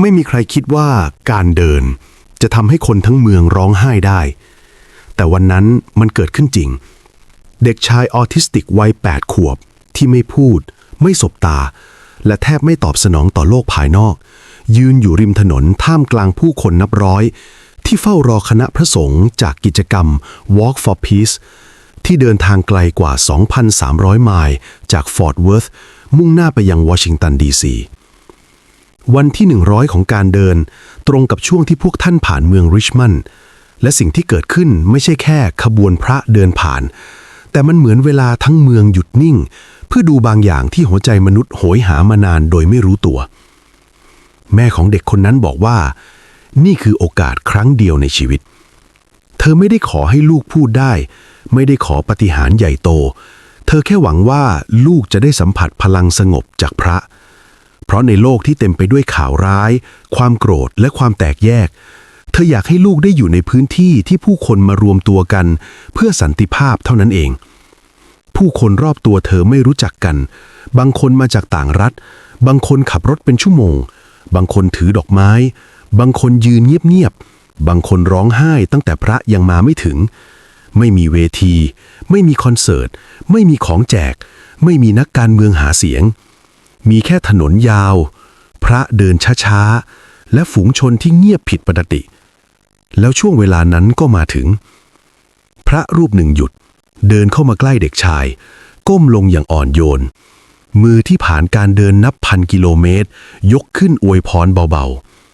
ไม่มีใครคิดว่าการเดิน จะทำให้คนทั้งเมืองร้องไห้ได้ แต่วันนั้นมันเกิดขึ้นจริง เด็กชายออทิสติกวัย8ขวบ ที่ไม่พูด ไม่สบตา และแทบไม่ตอบสนองต่อโลกภายนอก ยืนอยู่ริมถนนท่ามกลางผู้คนนับร้อย ที่เฝ้ารอคณะพระสงฆ์จากกิจกรรม Walk for Peace ที่เดินทางไกลกว่า 2,300 ไมล์จากฟอร์ตเวิร์ธมุ่งหน้าไปยังวอชิงตันดีซี วันที่ 100 ของการเดิน ตรงกับช่วงที่พวกท่านผ่านเมืองริชมอนด์และสิ่งที่เกิดขึ้นไม่ใช่แค่ขบวนพระเดินผ่าน แต่มันเหมือนเวลาทั้งเมืองหยุดนิ่ง เพื่อดูบางอย่างที่หัวใจมนุษย์โหยหามานานโดยไม่รู้ตัว แม่ของเด็กคนนั้นบอกว่า นี่คือโอกาสครั้งเดียวในชีวิต เธอไม่ได้ขอให้ลูกพูดได้ ไม่ได้ขอปฏิหารใหญ่โต เธอแค่หวังว่าลูกจะได้สัมผัสพลังสงบจากพระเพราะในโลกที่เต็มไปด้วยข่าวร้าย ความโกรธและความแตกแยก เธออยากให้ลูกได้อยู่ในพื้นที่ที่ผู้คนมารวมตัวกัน เพื่อสันติภาพเท่านั้นเอง ผู้คนรอบตัวเธอไม่รู้จักกัน บางคนมาจากต่างรัฐ บางคนขับรถเป็นชั่วโมง บางคนถือดอกไม้ บางคนยืนเงียบๆ บางคนร้องไห้ตั้งแต่พระยังมาไม่ถึง ไม่มีเวที ไม่มีคอนเสิร์ต ไม่มีของแจก ไม่มีนักการเมืองหาเสียง มีแค่ถนนยาว พระเดินช้าๆ และฝูงชนที่เงียบผิดปกติ แล้วช่วงเวลานั้นก็มาถึง พระรูปหนึ่งหยุด เดินเข้ามาใกล้เด็กชาย ก้มลงอย่างอ่อนโยน มือที่ผ่านการเดินนับพันกิโลเมตร ยกขึ้นอวยพรเบา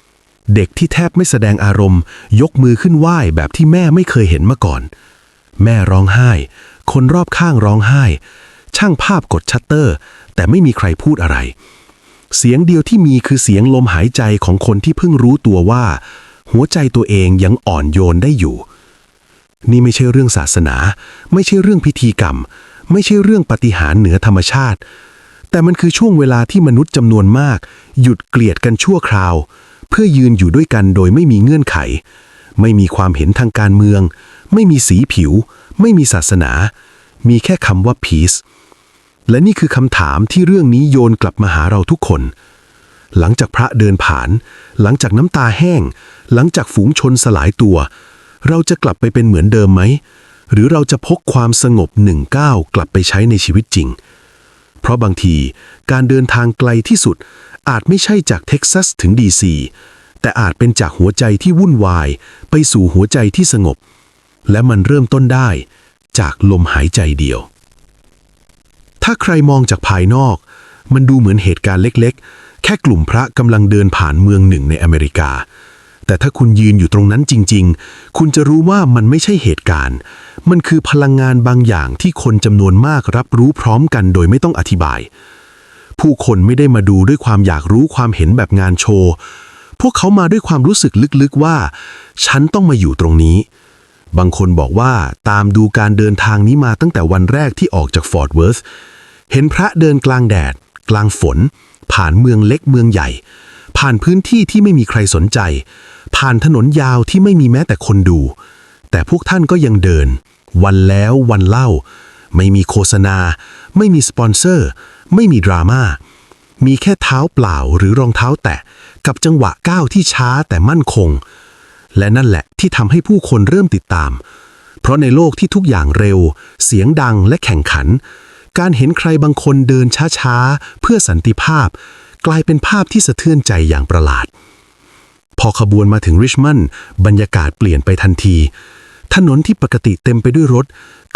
ๆ เด็กที่แทบไม่แสดงอารมณ์ ยกมือขึ้นไหว้แบบที่แม่ไม่เคยเห็นมาก่อน แม่ร้องไห้ คนรอบข้างร้องไห้ ช่างภาพกดชัตเตอร์ แต่ไม่มีใครพูดอะไร เสียงเดียวที่มีคือเสียงลมหายใจของคนที่เพิ่งรู้ตัวว่า หัวใจตัวเองยังอ่อนโยนได้อยู่ นี่ไม่ใช่เรื่องศาสนา ไม่ใช่เรื่องพิธีกรรม ไม่ใช่เรื่องปฏิหารเหนือธรรมชาติ แต่มันคือช่วงเวลาที่มนุษย์จำนวนมาก หยุดเกลียดกันชั่วคราว เพื่อยืนอยู่ด้วยกันโดยไม่มีเงื่อนไข ไม่มีความเห็นทางการเมือง ไม่มีสีผิว ไม่มีศาสนา มีแค่คำว่า peace และนี่คือคำถามที่เรื่องนี้โยนกลับมาหาเราทุกคน หลังจากพระเดินผ่าน หลังจากน้ำตาแห้ง หลังจากฝูงชนสลายตัว เราจะกลับไปเป็นเหมือนเดิมไหม หรือเราจะพกความสงบหนึ่งก้าวกลับไปใช้ในชีวิตจริง เพราะบางทีการเดินทางไกลที่สุด อาจไม่ใช่จากเท็กซัสถึงดีซีแต่อาจเป็นจากหัวใจที่วุ่นวาย ไปสู่หัวใจที่สงบ และมันเริ่มต้นได้ จากลมหายใจเดียว ถ้าใครมองจากภายนอก มันดูเหมือนเหตุการณ์เล็กๆ แค่กลุ่มพระกำลังเดินผ่านเมืองหนึ่งในอเมริกา แต่ถ้าคุณยืนอยู่ตรงนั้นจริง ๆ คุณจะรู้ว่ามันไม่ใช่เหตุการณ์ มันคือพลังงานบางอย่างที่คนจำนวนมากรับรู้พร้อมกันโดยไม่ต้องอธิบาย ผู้คนไม่ได้มาดูด้วยความอยากรู้ความเห็นแบบงานโชว์ พวกเขามาด้วยความรู้สึกลึกๆว่า ฉันต้องมาอยู่ตรงนี้บางคนบอกว่าตามดูการเดินทางนี้มาตั้งแต่วันแรกที่ออกจากฟอร์ตเวิร์ธ เห็นพระเดินกลางแดด กลางฝน ผ่านเมืองเล็กเมืองใหญ่ ผ่านพื้นที่ที่ไม่มีใครสนใจ ผ่านถนนยาวที่ไม่มีแม้แต่คนดู แต่พวกท่านก็ยังเดิน วันแล้ววันเล่า ไม่มีโฆษณา ไม่มีสปอนเซอร์ ไม่มีดราม่ามีแค่เท้าเปล่าหรือรองเท้าแตะ กับจังหวะก้าวที่ช้าแต่มั่นคง และนั่นแหละที่ทำให้ผู้คนเริ่มติดตาม เพราะในโลกที่ทุกอย่างเร็ว เสียงดังและแข่งขัน การเห็นใครบางคนเดินช้าๆ เพื่อสันติภาพ กลายเป็นภาพที่สะเทือนใจอย่างประหลาด พอขบวนมาถึงริชมอนด์บรรยากาศเปลี่ยนไปทันที ถนนที่ปกติเต็มไปด้วยรถ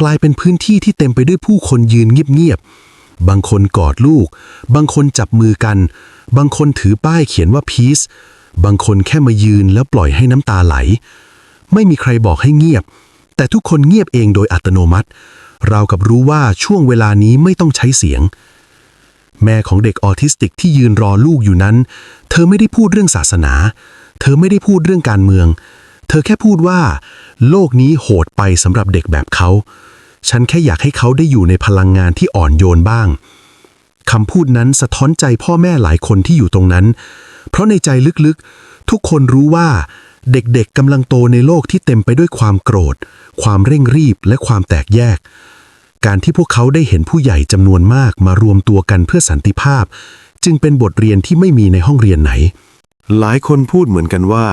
กลายเป็นพื้นที่ที่เต็มไปด้วยผู้คนยืนเงียบๆ บางคนกอดลูก บางคนจับมือกัน บางคนถือป้ายเขียนว่า peace บางคนแค่มายืนแล้วปล่อยให้น้ำตาไหล ไม่มีใครบอกให้เงียบ แต่ทุกคนเงียบเองโดยอัตโนมัติ รากับรู้ว่าช่วงเวลานี้ไม่ต้องใช้เสียง แม่ของเด็กออทิสติกที่ยืนรอลูกอยู่นั้น เธอไม่ได้พูดเรื่องศาสนา เธอไม่ได้พูดเรื่องการเมือง เธอแค่พูดว่า โลกนี้โหดไปสำหรับเด็กแบบเขา ฉันแค่อยากให้เขาได้อยู่ในพลังงานที่อ่อนโยนบ้างคำพูดนั้นสะท้อนใจพ่อแม่หลายคนที่อยู่ตรงนั้น เพราะในใจลึกๆ ทุกคนรู้ว่า เด็กๆกำลังโตในโลกที่เต็มไปด้วยความโกรธ ความเร่งรีบและความแตกแยก การที่พวกเขาได้เห็นผู้ใหญ่จำนวนมากมารวมตัวกันเพื่อสันติภาพ จึงเป็นบทเรียนที่ไม่มีในห้องเรียนไหน หลายคนพูดเหมือนกันว่า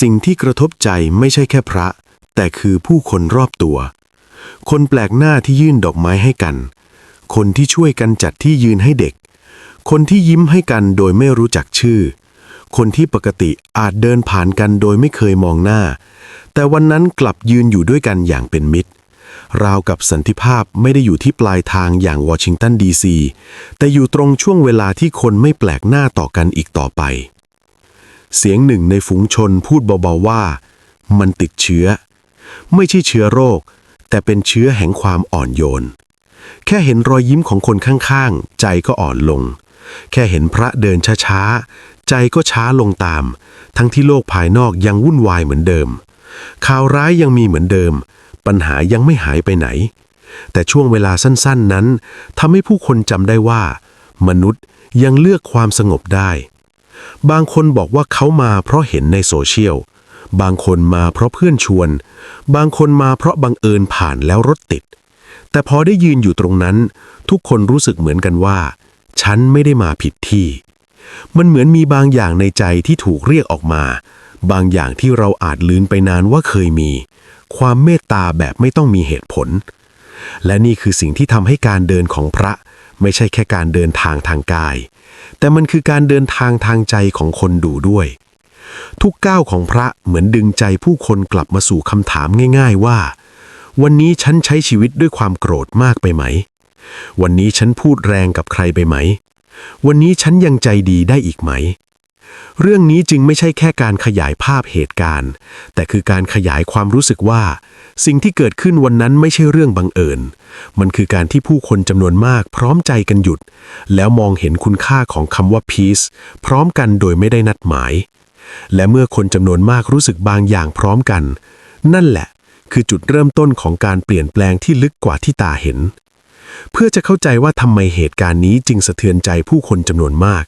สิ่งที่กระทบใจไม่ใช่แค่พระ แต่คือผู้คนรอบตัว คนแปลกหน้าที่ยื่นดอกไม้ให้กัน คนที่ช่วยกันจัดที่ยืนให้เด็ก คนที่ยิ้มให้กันโดยไม่รู้จักชื่อ คนที่ปกติอาจเดินผ่านกันโดยไม่เคยมองหน้า แต่วันนั้นกลับยืนอยู่ด้วยกันอย่างเป็นมิตร ราวกับสันติภาพไม่ได้อยู่ที่ปลายทางอย่างวอชิงตันดีซีแต่อยู่ตรงช่วงเวลาที่คนไม่แปลกหน้าต่อกันอีกต่อไป เสียงหนึ่งในฝูงชนพูดเบาๆว่า มันติดเชื้อ ไม่ใช่เชื้อโรค แต่เป็นเชื้อแห่งความอ่อนโยน แค่เห็นรอยยิ้มของคนข้างๆ ใจก็อ่อนลง แค่เห็นพระเดินช้าๆ ใจก็ช้าลงตาม ทั้งที่โลกภายนอกยังวุ่นวายเหมือนเดิม ข่าวร้ายยังมีเหมือนเดิม ปัญหายังไม่หายไปไหน แต่ช่วงเวลาสั้นๆนั้นทำให้ผู้คนจำได้ว่า มนุษย์ยังเลือกความสงบได้ บางคนบอกว่าเขามาเพราะเห็นในโซเชียล บางคนมาเพราะเพื่อนชวน บางคนมาเพราะบังเอิญผ่านแล้วรถติด แต่พอได้ยืนอยู่ตรงนั้น ทุกคนรู้สึกเหมือนกันว่า ฉันไม่ได้มาผิดที่ มันเหมือนมีบางอย่างในใจที่ถูกเรียกออกมา บางอย่างที่เราอาจลืนไปนานว่าเคยมี ความเมตตาแบบไม่ต้องมีเหตุผล และนี่คือสิ่งที่ทำให้การเดินของพระ ไม่ใช่แค่การเดินทางทางกาย แต่มันคือการเดินทางทางใจของคนดูด้วย ทุกก้าวของพระเหมือนดึงใจผู้คนกลับมาสู่คำถามง่าย ๆว่า วันนี้ฉันใช้ชีวิตด้วยความโกรธมากไปไหม วันนี้ฉันพูดแรงกับใครไปไหม วันนี้ฉันยังใจดีได้อีกไหม เรื่องนี้จึงไม่ใช่แค่การขยายภาพเหตุการณ์ แต่คือการขยายความรู้สึกว่า สิ่งที่เกิดขึ้นวันนั้นไม่ใช่เรื่องบังเอิญ มันคือการที่ผู้คนจำนวนมากพร้อมใจกันหยุด แล้วมองเห็นคุณค่าของคำว่า peace พร้อมกันโดยไม่ได้นัดหมาย และเมื่อคนจำนวนมากรู้สึกบางอย่างพร้อมกัน นั่นแหละคือจุดเริ่มต้นของการเปลี่ยนแปลงที่ลึกกว่าที่ตาเห็น เพื่อจะเข้าใจว่าทำไมเหตุการณ์นี้จึงสะเทือนใจผู้คนจำนวนมาก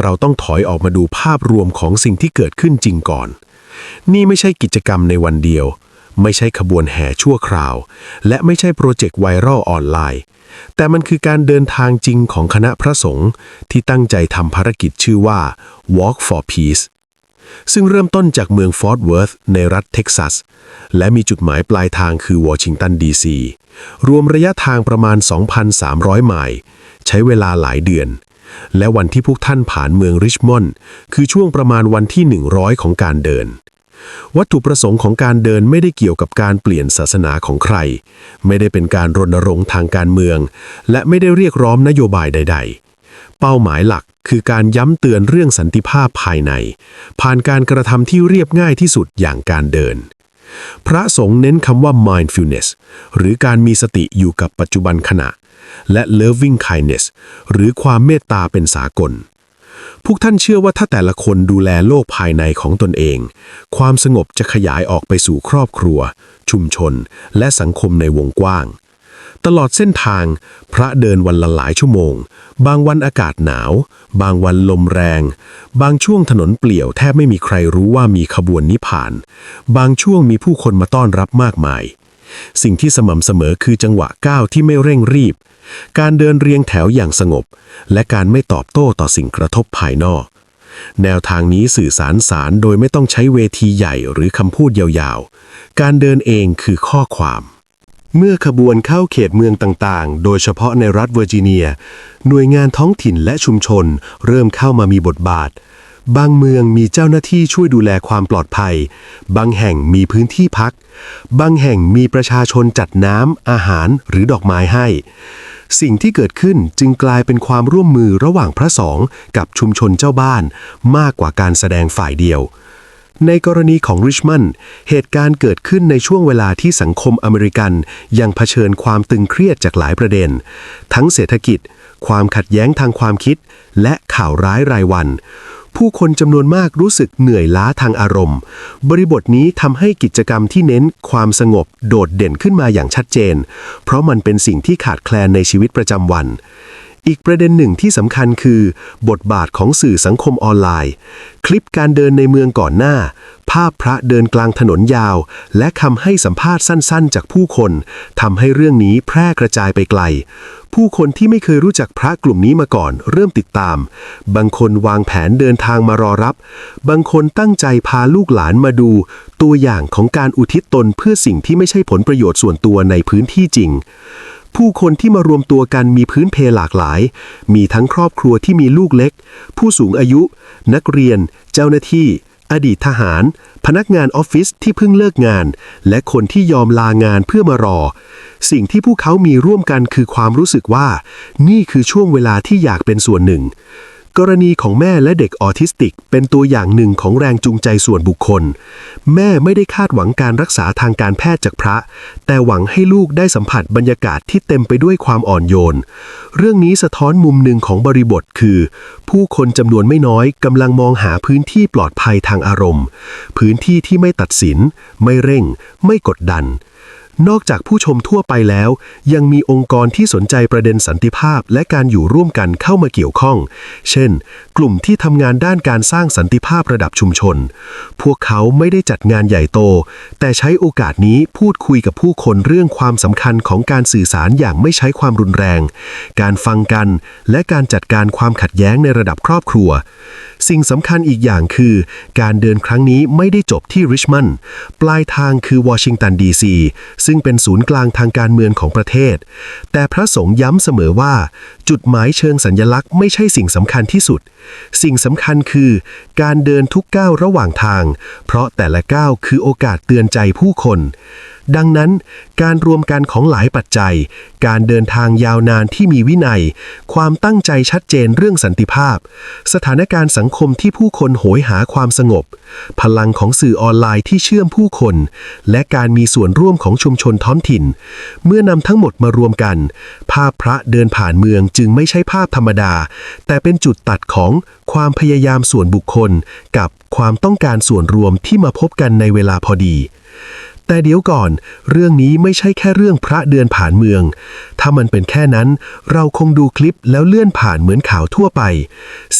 เราต้องถอยออกมาดูภาพรวมของสิ่งที่เกิดขึ้นจริงก่อน นี่ไม่ใช่กิจกรรมในวันเดียว ไม่ใช่ขบวนแห่ชั่วคราว และไม่ใช่โปรเจกต์ไวรัลออนไลน์ แต่มันคือการเดินทางจริงของคณะพระสงฆ์ที่ตั้งใจทำภารกิจชื่อว่า Walk for Peace ซึ่งเริ่มต้นจากเมืองฟอร์ตเวิร์ธในรัฐเท็กซัส และมีจุดหมายปลายทางคือวอชิงตันดีซีรวมระยะทางประมาณ 2,300 ไมล์ใช้เวลาหลายเดือน และวันที่พวกท่านผ่านเมืองริชมอนด์คือช่วงประมาณวันที่ 100 ของการเดิน วัตถุประสงค์ของการเดินไม่ได้เกี่ยวกับการเปลี่ยนศาสนาของใคร ไม่ได้เป็นการรณรงค์ทางการเมือง และไม่ได้เรียกร้องนโยบายใด ๆ เป้าหมายหลักคือการย้ำเตือนเรื่องสันติภาพภายใน ผ่านการกระทำที่เรียบง่ายที่สุดอย่างการเดิน พระสงฆ์เน้นคำว่า mindfulness หรือการมีสติอยู่กับปัจจุบันขณะ และ loving kindness หรือความเมตตาเป็นสากล พวกท่านเชื่อว่าถ้าแต่ละคนดูแลโลกภายในของตนเอง ความสงบจะขยายออกไปสู่ครอบครัว ชุมชน และสังคมในวงกว้าง ตลอดเส้นทาง พระเดินวันละหลายชั่วโมง บางวันอากาศหนาว บางวันลมแรง บางช่วงถนนเปลี่ยวแทบไม่มีใครรู้ว่ามีขบวนนี้ผ่าน บางช่วงมีผู้คนมาต้อนรับมากมาย สิ่งที่สม่ำเสมอคือจังหวะก้าวที่ไม่เร่งรีบ การเดินเรียงแถวอย่างสงบ และการไม่ตอบโต้ต่อสิ่งกระทบภายนอก แนวทางนี้สื่อสารสารโดยไม่ต้องใช้เวทีใหญ่หรือคำพูดยาวๆ การเดินเองคือข้อความ เมื่อขบวนเข้าเขตเมืองต่างๆ โดยเฉพาะในรัฐเวอร์จิเนีย หน่วยงานท้องถิ่นและชุมชน เริ่มเข้ามามีบทบาท บางเมืองมีเจ้าหน้าที่ช่วยดูแลความปลอดภัย บางแห่งมีพื้นที่พัก บางแห่งมีประชาชนจัดน้ำ อาหารหรือดอกไม้ให้ สิ่งที่เกิดขึ้นจึงกลายเป็นความร่วมมือระหว่างพระสงฆ์กับชุมชนเจ้าบ้าน มากกว่าการแสดงฝ่ายเดียว ในกรณีของริชมอนด์เหตุการณ์เกิดขึ้นในช่วงเวลาที่สังคมอเมริกัน ยังเผชิญความตึงเครียดจากหลายประเด็น ทั้งเศรษฐกิจ ความขัดแย้งทางความคิด และข่าวร้ายรายวัน ผู้คนจำนวนมากรู้สึกเหนื่อยล้าทางอารมณ์ บริบทนี้ทำให้กิจกรรมที่เน้นความสงบโดดเด่นขึ้นมาอย่างชัดเจน เพราะมันเป็นสิ่งที่ขาดแคลนในชีวิตประจำวัน อีกประเด็นหนึ่งที่สำคัญคือ บทบาทของสื่อสังคมออนไลน์ คลิปการเดินในเมืองก่อนหน้า ภาพพระเดินกลางถนนยาว และคำให้สัมภาษณ์สั้นๆ จากผู้คนทำให้เรื่องนี้แพร่กระจายไปไกล ผู้คนที่ไม่เคยรู้จักพระกลุ่มนี้มาก่อน เริ่มติดตาม บางคนวางแผนเดินทางมารอรับ บางคนตั้งใจพาลูกหลานมาดู ตัวอย่างของการอุทิศตนเพื่อสิ่งที่ไม่ใช่ผลประโยชน์ส่วนตัวในพื้นที่จริง ผู้คนที่มารวมตัวกันมีพื้นเพหลากหลาย มีทั้งครอบครัวที่มีลูกเล็ก ผู้สูงอายุ นักเรียน เจ้าหน้าที่ อดีตทหาร พนักงานออฟฟิศที่เพิ่งเลิกงาน และคนที่ยอมลางานเพื่อมารอ สิ่งที่พวกเขามีร่วมกันคือความรู้สึกว่า นี่คือช่วงเวลาที่อยากเป็นส่วนหนึ่ง กรณีของแม่และเด็กออทิสติก เป็นตัวอย่างหนึ่งของแรงจูงใจส่วนบุคคล แม่ไม่ได้คาดหวังการรักษาทางการแพทย์จากพระ แต่หวังให้ลูกได้สัมผัสบรรยากาศที่เต็มไปด้วยความอ่อนโยน เรื่องนี้สะท้อนมุมหนึ่งของบริบทคือ ผู้คนจำนวนไม่น้อยกำลังมองหาพื้นที่ปลอดภัยทางอารมณ์ พื้นที่ที่ไม่ตัดสิน ไม่เร่ง ไม่กดดัน นอกจากผู้ชมทั่วไปแล้ว ยังมีองค์กรที่สนใจประเด็นสันติภาพและการอยู่ร่วมกันเข้ามาเกี่ยวข้อง เช่น กลุ่มที่ทำงานด้านการสร้างสันติภาพระดับชุมชน พวกเขาไม่ได้จัดงานใหญ่โต แต่ใช้โอกาสนี้พูดคุยกับผู้คนเรื่องความสำคัญของการสื่อสารอย่างไม่ใช้ความรุนแรง การฟังกัน และการจัดการความขัดแย้งในระดับครอบครัว สิ่งสำคัญอีกอย่างคือ การเดินครั้งนี้ไม่ได้จบที่ริชมอนด์ปลายทางคือวอชิงตันดีซีซึ่งเป็นศูนย์กลางทางการเมืองของประเทศ แต่พระสงฆ์ย้ำเสมอว่า จุดหมายเชิงสัญญลักษณ์ไม่ใช่สิ่งสำคัญที่สุด สิ่งสำคัญคือ การเดินทุกก้าวระหว่างทาง เพราะแต่ละก้าวคือโอกาสเตือนใจผู้คน ดังนั้น การรวมกันของหลายปัจจัย การเดินทางยาวนานที่มีวินัย ความตั้งใจชัดเจนเรื่องสันติภาพ สถานการณ์สังคมที่ผู้คนโหยหาความสงบ พลังของสื่อออนไลน์ที่เชื่อมผู้คน และการมีส่วนร่วมของชุมชนท้องถิ่น เมื่อนำทั้งหมดมารวมกัน ภาพพระเดินผ่านเมืองจึงไม่ใช่ภาพธรรมดา แต่เป็นจุดตัดของความพยายามส่วนบุคคล กับความต้องการส่วนรวมที่มาพบกันในเวลาพอดีแต่เดี๋ยวก่อน เรื่องนี้ไม่ใช่แค่เรื่องพระเดินผ่านเมือง ถ้ามันเป็นแค่นั้น เราคงดูคลิปแล้วเลื่อนผ่านเหมือนข่าวทั่วไป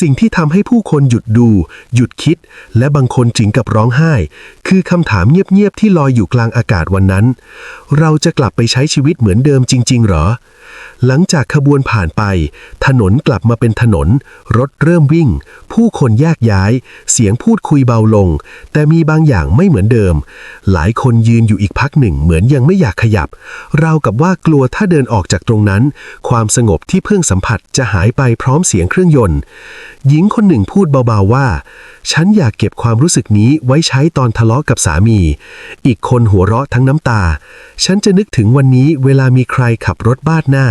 สิ่งที่ทำให้ผู้คนหยุดดู หยุดคิด และบางคนจิงกับร้องไห้ คือคำถามเงียบๆที่ลอยอยู่กลางอากาศวันนั้น เราจะกลับไปใช้ชีวิตเหมือนเดิมจริง ๆ หรอ หลังจากขบวนผ่านไป ถนนกลับมาเป็นถนน รถเริ่มวิ่ง ผู้คนแยกย้าย เสียงพูดคุยเบาลง แต่มีบางอย่างไม่เหมือนเดิม หลายคนยืนอยู่อีกพักหนึ่งเหมือนยังไม่อยากขยับราวกับว่ากลัวถ้าเดินออกจากตรงนั้น ความสงบที่เพิ่งสัมผัสจะหายไปพร้อมเสียงเครื่องยนต์ หญิงคนหนึ่งพูดเบาๆว่า ฉันอยากเก็บความรู้สึกนี้ไว้ใช้ตอนทะเลาะกับสามี อีกคนหัวเราะทั้งน้ำตา ฉันจะนึกถึงวันนี้เวลามีใครขับรถบ้านหน้า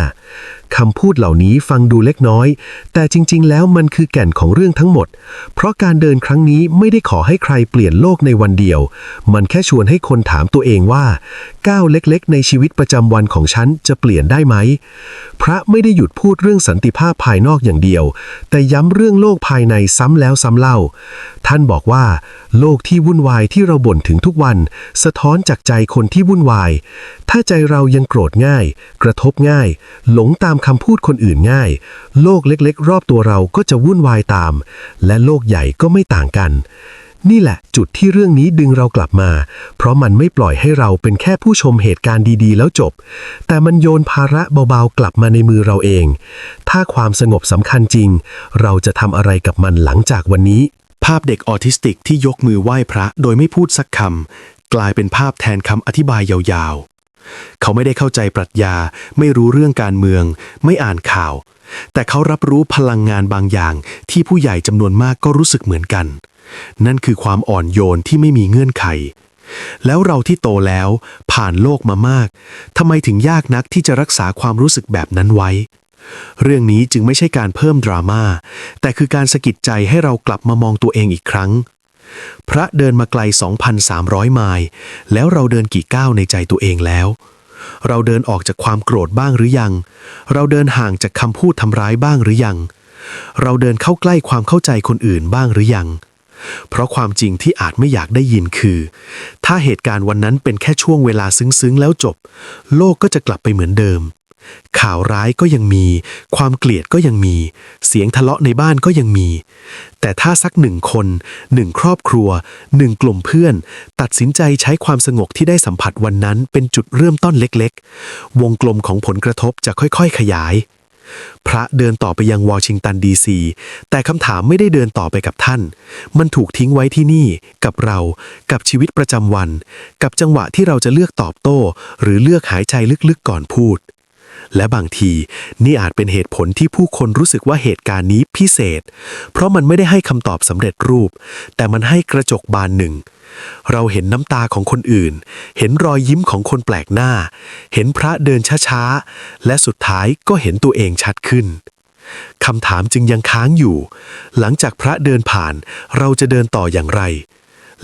คำพูดเหล่านี้ฟังดูเล็กน้อย แต่จริง ๆ แล้วมันคือแก่นของเรื่องทั้งหมด เพราะการเดินครั้งนี้ไม่ได้ขอให้ใครเปลี่ยนโลกในวันเดียว มันแค่ชวนให้คนถามตัวเองว่า ก้าวเล็กๆ ในชีวิตประจำวันของฉันจะเปลี่ยนได้ไหม พระไม่ได้หยุดพูดเรื่องสันติภาพภายนอกอย่างเดียว แต่ย้ำเรื่องโลกภายในซ้ำแล้วซ้ำเล่า ท่านบอกว่า โลกที่วุ่นวายที่เราบ่นถึงทุกวัน สะท้อนจากใจคนที่วุ่นวาย ถ้าใจเรายังโกรธง่าย กระทบง่าย หลงตามคำพูดคนอื่นง่าย โลกเล็กๆ รอบตัวเราก็จะวุ่นวายตาม และโลกใหญ่ก็ไม่ต่างกัน นี่แหละจุดที่เรื่องนี้ดึงเรากลับมา เพราะมันไม่ปล่อยให้เราเป็นแค่ผู้ชมเหตุการณ์ดีๆ แล้วจบ แต่มันโยนภาระเบาๆ กลับมาในมือเราเอง ถ้าความสงบสำคัญจริง เราจะทำอะไรกับมันหลังจากวันนี้ ภาพเด็กออทิสติกที่ยกมือไหว้พระโดยไม่พูดสักคำกลายเป็นภาพแทนคำอธิบายยาวๆ เขาไม่ได้เข้าใจปรัชญา ไม่รู้เรื่องการเมือง ไม่อ่านข่าว แต่เขารับรู้พลังงานบางอย่างที่ผู้ใหญ่จำนวนมากก็รู้สึกเหมือนกัน นั่นคือความอ่อนโยนที่ไม่มีเงื่อนไข แล้วเราที่โตแล้วผ่านโลกมามากทำไมถึงยากนักที่จะรักษาความรู้สึกแบบนั้นไว้ เรื่องนี้จึงไม่ใช่การเพิ่มดราม่าแต่คือการสะกิดใจให้เรากลับมามองตัวเองอีกครั้ง พระเดินมาไกล 2,300 ไมล์แล้วเราเดินกี่ก้าวในใจตัวเองแล้วเราเดินออกจากความโกรธบ้างหรือยัง เราเดินห่างจากคำพูดทำร้ายบ้างหรือยัง เราเดินเข้าใกล้ความเข้าใจคนอื่นบ้างหรือยัง เพราะความจริงที่อาจไม่อยากได้ยินคือ ถ้าเหตุการณ์วันนั้นเป็นแค่ช่วงเวลาซึ้งๆแล้วจบ โลกก็จะกลับไปเหมือนเดิม ข่าวร้ายก็ยังมี ความเกลียดก็ยังมี เสียงทะเลาะในบ้านก็ยังมี แต่ถ้าสักหนึ่งคนหนึ่งครอบครัวหนึ่งกลุ่มเพื่อน ตัดสินใจใช้ความสงบที่ได้สัมผัสวันนั้นเป็นจุดเริ่มต้นเล็กๆ วงกลมของผลกระทบจะค่อยๆ ขยาย พระเดินต่อไปยังวอชิงตันดีซีแต่คำถามไม่ได้เดินต่อไปกับท่าน มันถูกทิ้งไว้ที่นี่ กับเรา กับชีวิตประจำวัน กับจังหวะที่เราจะเลือกตอบโต้ หรือเลือกหายใจลึกๆก่อนพูด และบางทีนี่อาจเป็นเหตุผลที่ผู้คนรู้สึกว่าเหตุการณ์นี้พิเศษ เพราะมันไม่ได้ให้คำตอบสำเร็จรูป แต่มันให้กระจกบานหนึ่ง เราเห็นน้ำตาของคนอื่น เห็นรอยยิ้มของคนแปลกหน้า เห็นพระเดินช้าๆ และสุดท้ายก็เห็นตัวเองชัดขึ้นคำถามจึงยังค้างอยู่ หลังจากพระเดินผ่าน เราจะเดินต่ออย่างไร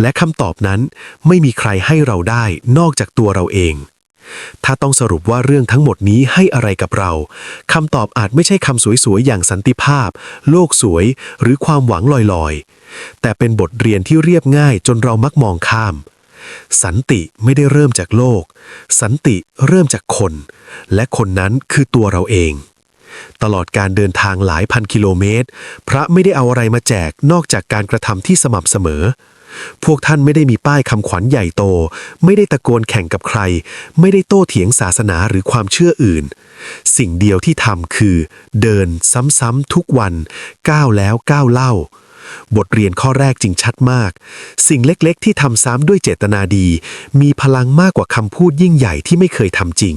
และคำตอบนั้นไม่มีใครให้เราได้นอกจากตัวเราเอง ถ้าต้องสรุปว่าเรื่องทั้งหมดนี้ให้อะไรกับเราคำตอบอาจไม่ใช่คำสวยๆ อย่างสันติภาพ โลกสวย หรือความหวังลอยๆ แต่เป็นบทเรียนที่เรียบง่ายจนเรามักมองข้าม สันติไม่ได้เริ่มจากโลก สันติเริ่มจากคน และคนนั้นคือตัวเราเอง ตลอดการเดินทางหลายพันกิโลเมตร พระไม่ได้เอาอะไรมาแจกนอกจากการกระทำที่สม่ำเสมอ พวกท่านไม่ได้มีป้ายคำขวัญใหญ่โต ไม่ได้ตะโกนแข่งกับใคร ไม่ได้โต้เถียงศาสนาหรือความเชื่ออื่น สิ่งเดียวที่ทำคือ เดินซ้ำๆทุกวัน ก้าวแล้วก้าวเล่า บทเรียนข้อแรกจริงชัดมาก สิ่งเล็กๆ ที่ทำซ้ำด้วยเจตนาดี มีพลังมากกว่าคำพูดยิ่งใหญ่ที่ไม่เคยทำจริง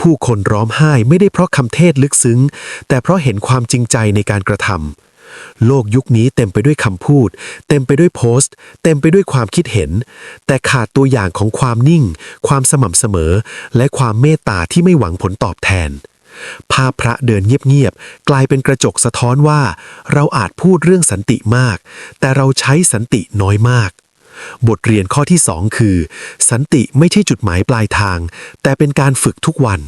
ผู้คนร้องไห้ไม่ได้เพราะคำเทศลึกซึ้ง แต่เพราะเห็นความจริงใจในการกระทำ โลกยุคนี้เต็มไปด้วยคำพูด เต็มไปด้วยโพสต์ เต็มไปด้วยความคิดเห็น แต่ขาดตัวอย่างของความนิ่ง ความสม่ำเสมอ และความเมตตาที่ไม่หวังผลตอบแทน ภาพพระเดินเงียบๆ กลายเป็นกระจกสะท้อนว่า เราอาจพูดเรื่องสันติมาก แต่เราใช้สันติน้อยมาก บทเรียนข้อที่สองคือ สันติไม่ใช่จุดหมายปลายทาง แต่เป็นการฝึกทุกวัน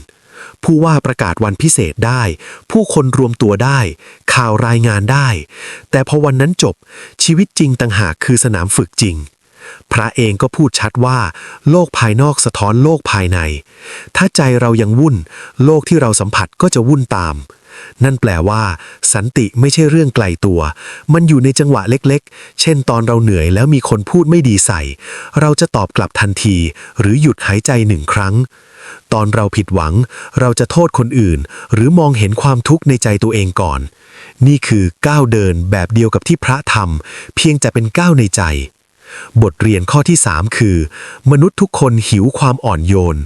ผู้ว่าประกาศวันพิเศษได้ ผู้คนรวมตัวได้ ข่าวรายงานได้ แต่พอวันนั้นจบชีวิตจริงต่างหากคือสนามฝึกจริง พระเองก็พูดชัดว่า โลกภายนอกสะท้อนโลกภายใน ถ้าใจเรายังวุ่น โลกที่เราสัมผัสก็จะวุ่นตาม นั่นแปลว่า สันติไม่ใช่เรื่องไกลตัว มันอยู่ในจังหวะเล็กๆ เช่น ตอนเราเหนื่อยแล้วมีคนพูดไม่ดีใส่ เราจะตอบกลับทันที หรือหยุดหายใจหนึ่งครั้ง ตอนเราผิดหวัง เราจะโทษคนอื่น หรือมองเห็นความทุกข์ในใจตัวเองก่อน นี่คือก้าวเดินแบบเดียวกับที่พระทำเพียงแต่เป็นก้าวในใจ บทเรียนข้อที่ 3 คือ มนุษย์ทุกคนหิวความอ่อนโยน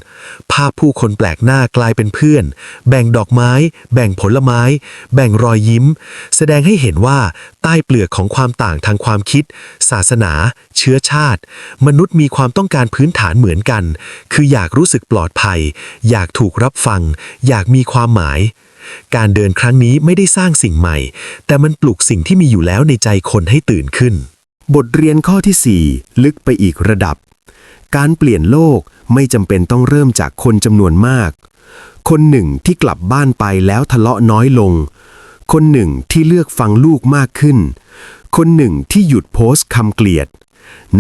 ภาพผู้คนแปลกหน้ากลายเป็นเพื่อน แบ่งดอกไม้ แบ่งผลไม้ แบ่งรอยยิ้ม แสดงให้เห็นว่าใต้เปลือกของความต่างทางความคิด ศาสนา เชื้อชาติ มนุษย์มีความต้องการพื้นฐานเหมือนกัน คืออยากรู้สึกปลอดภัย อยากถูกรับฟัง อยากมีความหมายการเดินครั้งนี้ไม่ได้สร้างสิ่งใหม่ แต่มันปลุกสิ่งที่มีอยู่แล้วในใจคนให้ตื่นขึ้น บทเรียนข้อที่ 4 ลึกไปอีกระดับ การเปลี่ยนโลกไม่จำเป็นต้องเริ่มจากคนจำนวนมาก คนหนึ่งที่กลับบ้านไปแล้วทะเลาะน้อยลง คนหนึ่งที่เลือกฟังลูกมากขึ้น คนหนึ่งที่หยุดโพสต์คำเกลียด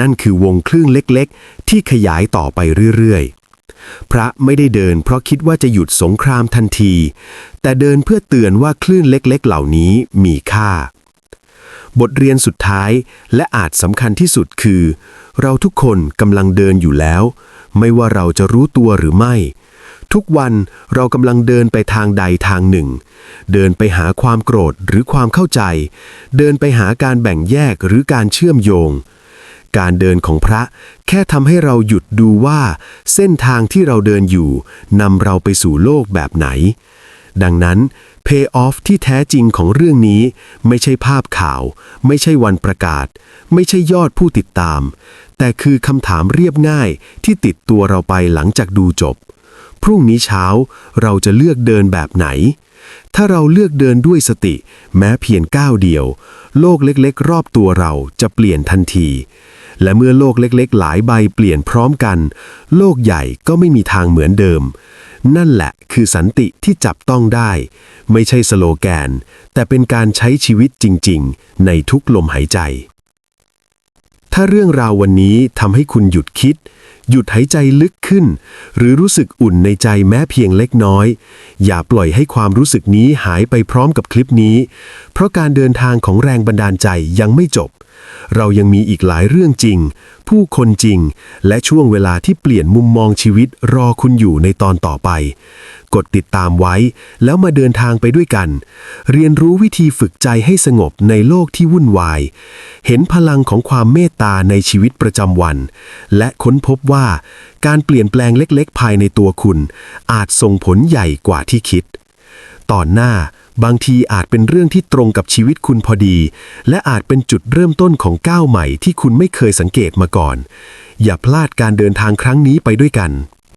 นั่นคือวงคลื่นเล็กๆ ที่ขยายต่อไปเรื่อยๆ พระไม่ได้เดินเพราะคิดว่าจะหยุดสงครามทันที แต่เดินเพื่อเตือนว่าคลื่นเล็กๆ เหล่านี้มีค่า บทเรียนสุดท้ายและอาจสำคัญที่สุดคือ เราทุกคนกำลังเดินอยู่แล้ว ไม่ว่าเราจะรู้ตัวหรือไม่ ทุกวันเรากำลังเดินไปทางใดทางหนึ่ง เดินไปหาความโกรธหรือความเข้าใจ เดินไปหาการแบ่งแยกหรือการเชื่อมโยง การเดินของพระแค่ทำให้เราหยุดดูว่า เส้นทางที่เราเดินอยู่นำเราไปสู่โลกแบบไหน ดังนั้น Pay off ที่แท้จริงของเรื่องนี้ ไม่ใช่ภาพข่าว ไม่ใช่วันประกาศ ไม่ใช่ยอดผู้ติดตาม แต่คือคำถามเรียบง่ายที่ติดตัวเราไปหลังจากดูจบ พรุ่งนี้เช้าเราจะเลือกเดินแบบไหน ถ้าเราเลือกเดินด้วยสติ แม้เพียงก้าวเดียว โลกเล็กๆ รอบตัวเราจะเปลี่ยนทันที และเมื่อโลกเล็กๆ หลายใบเปลี่ยนพร้อมกัน โลกใหญ่ก็ไม่มีทางเหมือนเดิม นั่นแหละคือสันติที่จับต้องได้ ไม่ใช่สโลแกน แต่เป็นการใช้ชีวิตจริง ๆ ในทุกลมหายใจ ถ้าเรื่องราววันนี้ทำให้คุณหยุดคิด หยุดหายใจลึกขึ้น หรือรู้สึกอุ่นในใจแม้เพียงเล็กน้อย อย่าปล่อยให้ความรู้สึกนี้หายไปพร้อมกับคลิปนี้ เพราะการเดินทางของแรงบันดาลใจยังไม่จบ เรายังมีอีกหลายเรื่องจริง ผู้คนจริง และช่วงเวลาที่เปลี่ยนมุมมองชีวิตรอคุณอยู่ในตอนต่อไป กดติดตามไว้ แล้วมาเดินทางไปด้วยกัน เรียนรู้วิธีฝึกใจให้สงบในโลกที่วุ่นวาย เห็นพลังของความเมตตาในชีวิตประจำวัน และค้นพบว่า การเปลี่ยนแปลงเล็ก ๆ ภายในตัวคุณ อาจส่งผลใหญ่กว่าที่คิด ตอนหน้า บางทีอาจเป็นเรื่องที่ตรงกับชีวิตคุณพอดี และอาจเป็นจุดเริ่มต้นของก้าวใหม่ที่คุณไม่เคยสังเกตมาก่อน อย่าพลาดการเดินทางครั้งนี้ไปด้วยกัน